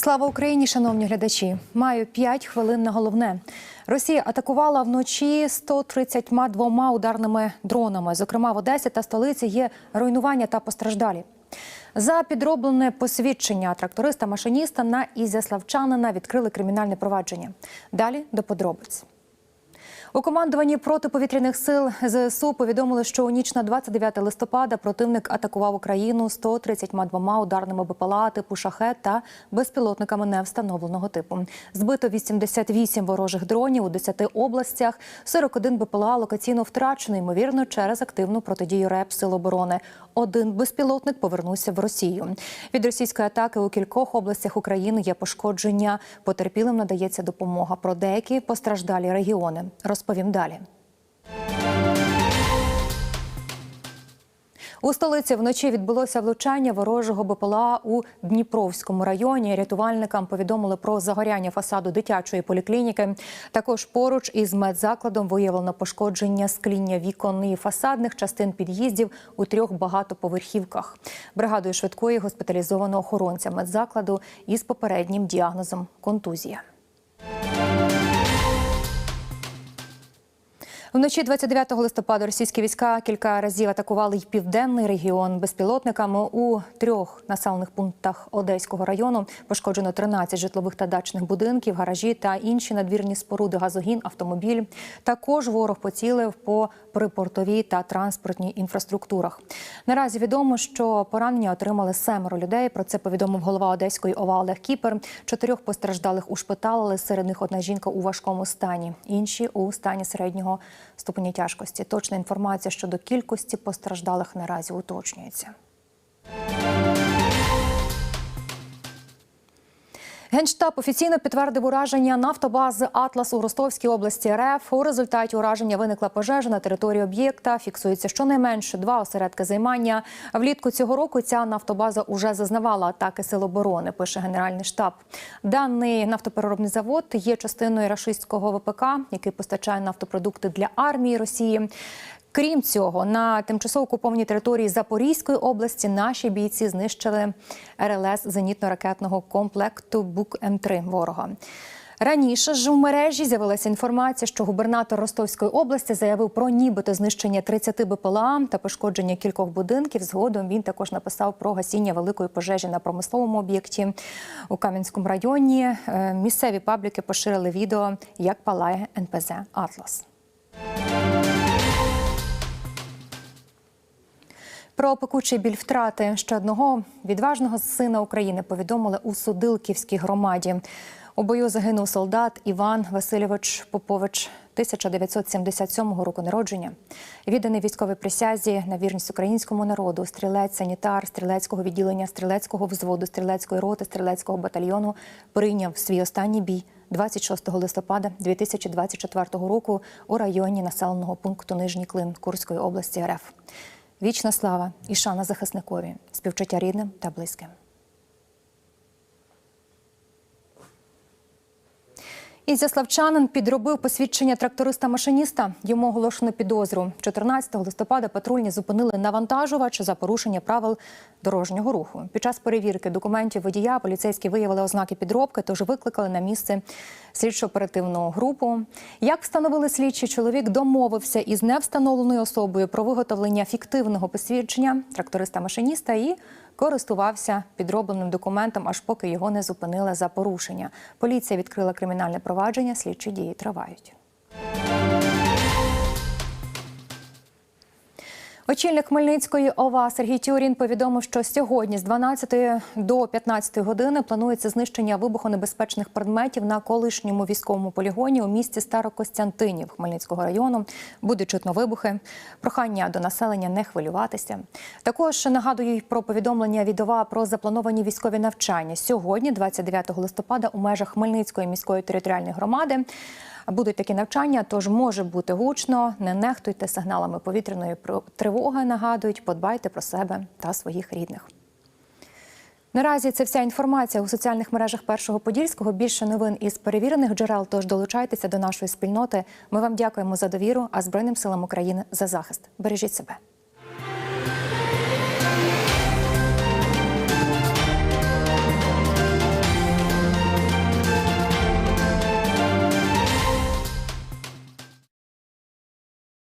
Слава Україні, шановні глядачі! Маю 5 хвилин на головне. Росія атакувала вночі 132 ударними дронами. Зокрема, в Одесі та столиці є руйнування та постраждалі. За підроблене посвідчення тракториста-машиніста на Ізяславчанина відкрили кримінальне провадження. Далі до подробиць. У командуванні протиповітряних сил ЗСУ повідомили, що у ніч на 29 листопада противник атакував Україну 132 ударними БПЛА типу шахет та безпілотниками невстановленого типу. Збито 88 ворожих дронів у 10 областях. 41 БПЛА локаційно втрачено, ймовірно, через активну протидію РЕП Сил оборони. Один безпілотник повернувся в Росію. Від російської атаки у кількох областях України є пошкодження. Потерпілим надається допомога. Про деякі постраждалі регіони розповім далі. У столиці вночі відбулося влучання ворожого БПЛА у Дніпровському районі. Рятувальникам повідомили про загоряння фасаду дитячої поліклініки. Також поруч із медзакладом виявлено пошкодження скління вікон і фасадних частин під'їздів у трьох багатоповерхівках. Бригадою швидкої госпіталізовано охоронця медзакладу із попереднім діагнозом контузія. Вночі 29 листопада російські війська кілька разів атакували й південний регіон безпілотниками у трьох населених пунктах Одеського району. Пошкоджено 13 житлових та дачних будинків, гаражі та інші надвірні споруди, газогін, автомобіль. Також ворог поцілив по припортовій та транспортній інфраструктурах. Наразі відомо, що поранення отримали семеро людей. Про це повідомив голова Одеської ОВА Олег Кіпер. Чотирьох постраждалих ушпиталили. Серед них одна жінка у важкому стані, інші у стані середнього ступеня тяжкості. Точна інформація щодо кількості постраждалих наразі уточнюється. Генштаб офіційно підтвердив ураження нафтобази Атлас у Ростовській області РФ. У результаті ураження виникла пожежа на території об'єкта. Фіксується щонайменше два осередки займання. Влітку цього року ця нафтобаза уже зазнавала атаки сил оборони. Пише генеральний штаб. Даний нафтопереробний завод є частиною рашистського ВПК, який постачає нафтопродукти для армії Росії. Крім цього, на тимчасово окупованій території Запорізької області наші бійці знищили РЛС зенітно-ракетного комплекту Бук М3 ворога. Раніше ж у мережі з'явилася інформація, що губернатор Ростовської області заявив про нібито знищення 30 БПЛА та пошкодження кількох будинків. Згодом він також написав про гасіння великої пожежі на промисловому об'єкті у Кам'янському районі. Е, Місцеві пабліки поширили відео, як палає НПЗ Атлас. Про пекучий біль втрати ще одного відважного сина України повідомили у Судилківській громаді. У бою загинув солдат Іван Васильович Попович 1977 року народження. Відданий військовій присязі на вірність українському народу, стрілець, санітар, стрілецького відділення, стрілецького взводу, стрілецької роти, стрілецького батальйону прийняв свій останній бій 26 листопада 2024 року у районі населеного пункту Нижній Клин Курської області РФ. Вічна слава і шана захисникові, співчуття рідним та близьким. Ізяславчанин підробив посвідчення тракториста-машиніста. Йому оголошено підозру. 14 листопада патрульні зупинили навантажувач за порушення правил дорожнього руху. Під час перевірки документів водія поліцейські виявили ознаки підробки, тож викликали на місце слідчо-оперативну групу. Як встановили слідчі, чоловік домовився із невстановленою особою про виготовлення фіктивного посвідчення тракториста-машиніста і користувався підробленим документом, аж поки його не зупинили за порушення. Поліція відкрила кримінальне провадження, слідчі дії тривають. Очільник Хмельницької ОВА Сергій Тюрін повідомив, що сьогодні з 12 до 15 години планується знищення вибухонебезпечних предметів на колишньому військовому полігоні у місті Старокостянтинів Хмельницького району. Буде чутно вибухи. Прохання до населення не хвилюватися. Також нагадую про повідомлення від ОВА про заплановані військові навчання сьогодні, 29 листопада, у межах Хмельницької міської територіальної громади. Будуть такі навчання, тож може бути гучно. Не нехтуйте сигналами повітряної тривоги. Нагадують, подбайте про себе та своїх рідних. Наразі це вся інформація у соціальних мережах першого подільського. Більше новин із перевірених джерел. Тож долучайтеся до нашої спільноти. Ми вам дякуємо за довіру, а Збройним силам України за захист. Бережіть себе.